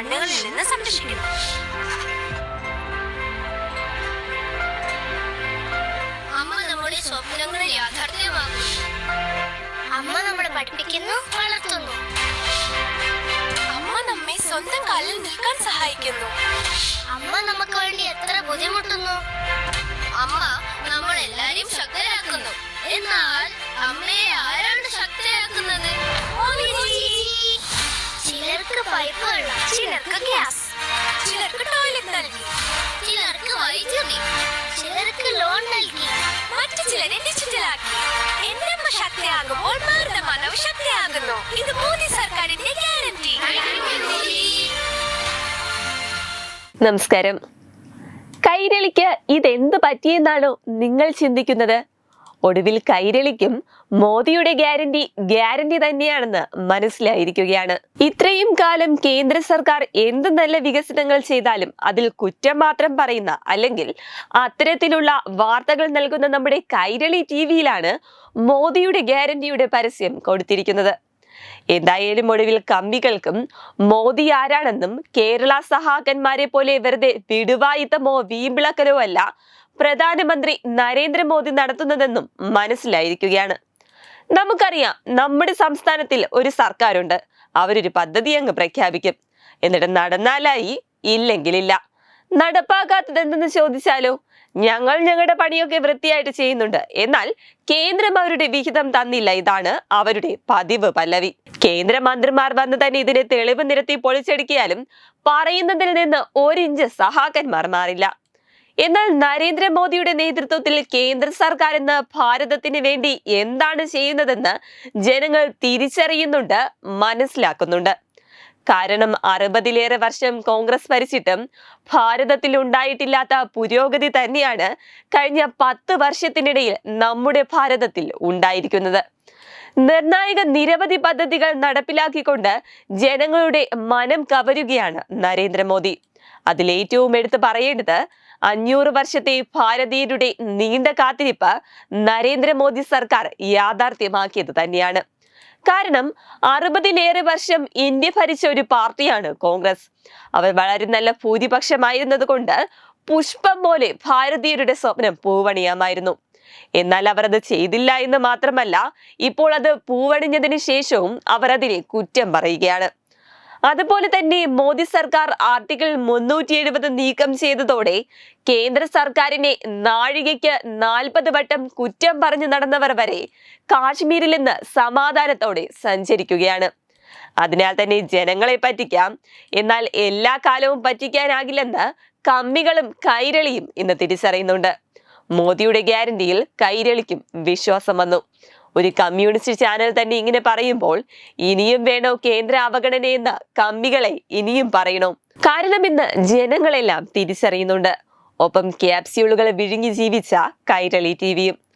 കണ്ണുകളിൽ നിന്ന് സംരക്ഷിക്കുന്നു. അമ്മ നമ്മുടെ സ്വപ്നങ്ങൾ യാഥാർത്ഥ്യമാക്കുന്നു. അമ്മ നമ്മളെ പഠിപ്പിക്കുന്നു വളർത്തുന്നു. അമ്മ നമ്മെ സ്വന്തം കാലിൽ നിൽക്കാൻ സഹായിക്കുന്നു. അമ്മ നമുക്ക് വേണ്ടി എത്ര ബുദ്ധിമുട്ടുന്നു. അമ്മ നമ്മളെല്ലാരെയും ശക്തരാക്കുന്നു. എന്നാൽ അമ്മയെ ആരാണ് ശക്തരാക്കുന്നത്? ചിലർക്ക് പൈപ്പ് ചിലർക്ക് ഗ്യാസ് ചിലർക്ക് ടോയ്ലറ്റ് നൽകി ചിലർക്ക് വൈദ്യുതി ചിലർക്ക് ലോൺ നൽകി. മറ്റു ചിലരെ ഡിജിറ്റലാക്കി എന്റെ അമ്മ ശക്തിയാകുമ്പോൾ മാറുന്ന മാനവ് ശക്തിയാകുന്നു. ഇത് മോദി സർക്കാരിന്റെ ഗ്യാരണ്ടി നമസ്കാരം. കൈരളിക്ക് ഇതെന്ത് പറ്റിയെന്നാണോ നിങ്ങൾ ചിന്തിക്കുന്നത്? ഒടുവിൽ കൈരളിക്കും മോദിയുടെ ഗ്യാരണ്ടി ഗ്യാരണ്ടി തന്നെയാണെന്ന് മനസ്സിലായിരിക്കുകയാണ്. ഇത്രയും കാലം കേന്ദ്ര സർക്കാർ എന്ത് നല്ല വികസനങ്ങൾ ചെയ്താലും അതിൽ കുറ്റം മാത്രം പറയുന്ന അല്ലെങ്കിൽ അത്തരത്തിലുള്ള വാർത്തകൾ നൽകുന്ന നമ്മുടെ കൈരളി ടി വിയിലാണ് മോദിയുടെ ഗ്യാരണ്ടിയുടെ പരസ്യം കൊടുത്തിരിക്കുന്നത്. എന്തായാലും ഒടുവിൽ കമ്പികൾക്കും മോദി ആരാണെന്നും കേരള സഹാക്കന്മാരെ പോലെ വെറുതെ വിടുവായിത്തമോ വീമ്പിളക്കലോ അല്ല പ്രധാനമന്ത്രി നരേന്ദ്രമോദി നടത്തുന്നതെന്നും മനസ്സിലായിരിക്കുകയാണ്. നമുക്കറിയാം നമ്മുടെ സംസ്ഥാനത്തിൽ ഒരു സർക്കാരുണ്ട്. അവരൊരു പദ്ധതി അങ്ങ് പ്രഖ്യാപിക്കും. എന്നിട്ട് നടന്നാലായി ഇല്ലെങ്കിലില്ല. നടപ്പാക്കാത്തതെന്തെന്ന് ചോദിച്ചാലോ? ഞങ്ങൾ ഞങ്ങളുടെ പണിയൊക്കെ വൃത്തിയായിട്ട് ചെയ്യുന്നുണ്ട്. എന്നാൽ കേന്ദ്രം അവരുടെ വിഹിതം തന്നില്ല. ഇതാണ് അവരുടെ പതിവ് പല്ലവി. കേന്ദ്രമന്ത്രിമാർ വന്ന് തന്നെ ഇതിനെ തെളിവ് നിരത്തി പൊളിച്ചെടുക്കിയാലും പറയുന്നതിൽ നിന്ന് ഒരിഞ്ച് സഹാക്കന്മാർ മാറില്ല. എന്നാൽ നരേന്ദ്രമോദിയുടെ നേതൃത്വത്തിൽ കേന്ദ്ര സർക്കാർ ഇന്ന് ഭാരതത്തിന് വേണ്ടി എന്താണ് ചെയ്യുന്നതെന്ന് ജനങ്ങൾ തിരിച്ചറിയുന്നുണ്ട് മനസ്സിലാക്കുന്നുണ്ട്. കാരണം അറുപതിലേറെ വർഷം കോൺഗ്രസ് ഭരിച്ചിട്ടും ഭാരതത്തിൽ ഉണ്ടായിട്ടില്ലാത്ത പുരോഗതി തന്നെയാണ് കഴിഞ്ഞ പത്ത് വർഷത്തിനിടയിൽ നമ്മുടെ ഭാരതത്തിൽ ഉണ്ടായിരിക്കുന്നത്. നിർണായക നിരവധി പദ്ധതികൾ നടപ്പിലാക്കിക്കൊണ്ട് ജനങ്ങളുടെ മനം കവരുകയാണ് നരേന്ദ്രമോദി. അതിലേറ്റവും എടുത്തു പറയേണ്ടത് അഞ്ഞൂറ് വർഷത്തെ ഭാരതീയരുടെ നീണ്ട കാത്തിരിപ്പ് നരേന്ദ്രമോദി സർക്കാർ യാഥാർത്ഥ്യമാക്കിയത് തന്നെയാണ്. കാരണം അറുപതിലേറെ വർഷം ഇന്ത്യ ഭരിച്ച ഒരു പാർട്ടിയാണ് കോൺഗ്രസ്. അവർ വളരെ നല്ല ഭൂരിപക്ഷമായിരുന്നത് കൊണ്ട് പുഷ്പം പോലെ ഭാരതീയരുടെ സ്വപ്നം പൂവണിയാമായിരുന്നു. എന്നാൽ അവർ അത് ചെയ്തില്ല എന്ന് മാത്രമല്ല ഇപ്പോൾ അത് പൂവണിഞ്ഞതിന് ശേഷവും അവർ അതിനെ കുറ്റം പറയുകയാണ്. അതുപോലെ തന്നെ മോദി സർക്കാർ ആർട്ടിക്കിൾ മുന്നൂറ്റി എഴുപത് നീക്കം ചെയ്തതോടെ കേന്ദ്ര സർക്കാരിനെ നാഴികയ്ക്ക് നാൽപ്പത് വട്ടം കുറ്റം പറഞ്ഞു നടന്നവർ വരെ കാശ്മീരിൽ നിന്ന് സമാധാനത്തോടെ സഞ്ചരിക്കുകയാണ്. അതിനാൽ തന്നെ ജനങ്ങളെ പറ്റിക്കാം. എന്നാൽ എല്ലാ കാലവും പറ്റിക്കാനാകില്ലെന്ന് കമ്മികളും കൈരളിയും ഇന്ന് തിരിച്ചറിയുന്നുണ്ട്. മോദിയുടെ ഗ്യാരണ്ടിയിൽ കൈരളിക്കും വിശ്വാസം വന്നു. ഒരു കമ്മ്യൂണിസ്റ്റ് ചാനൽ തന്നെ ഇങ്ങനെ പറയുമ്പോൾ ഇനിയും വേണോ കേന്ദ്ര അവഗണനയെന്ന് കമ്മികളെ ഇനിയും പറയണോ. കാരണം ഇന്ന് ജനങ്ങളെല്ലാം തിരിച്ചറിയുന്നുണ്ട്. ഒപ്പം ക്യാപ്സ്യൂളുകൾ വിഴുങ്ങി ജീവിച്ച കൈരളി ടിവിയും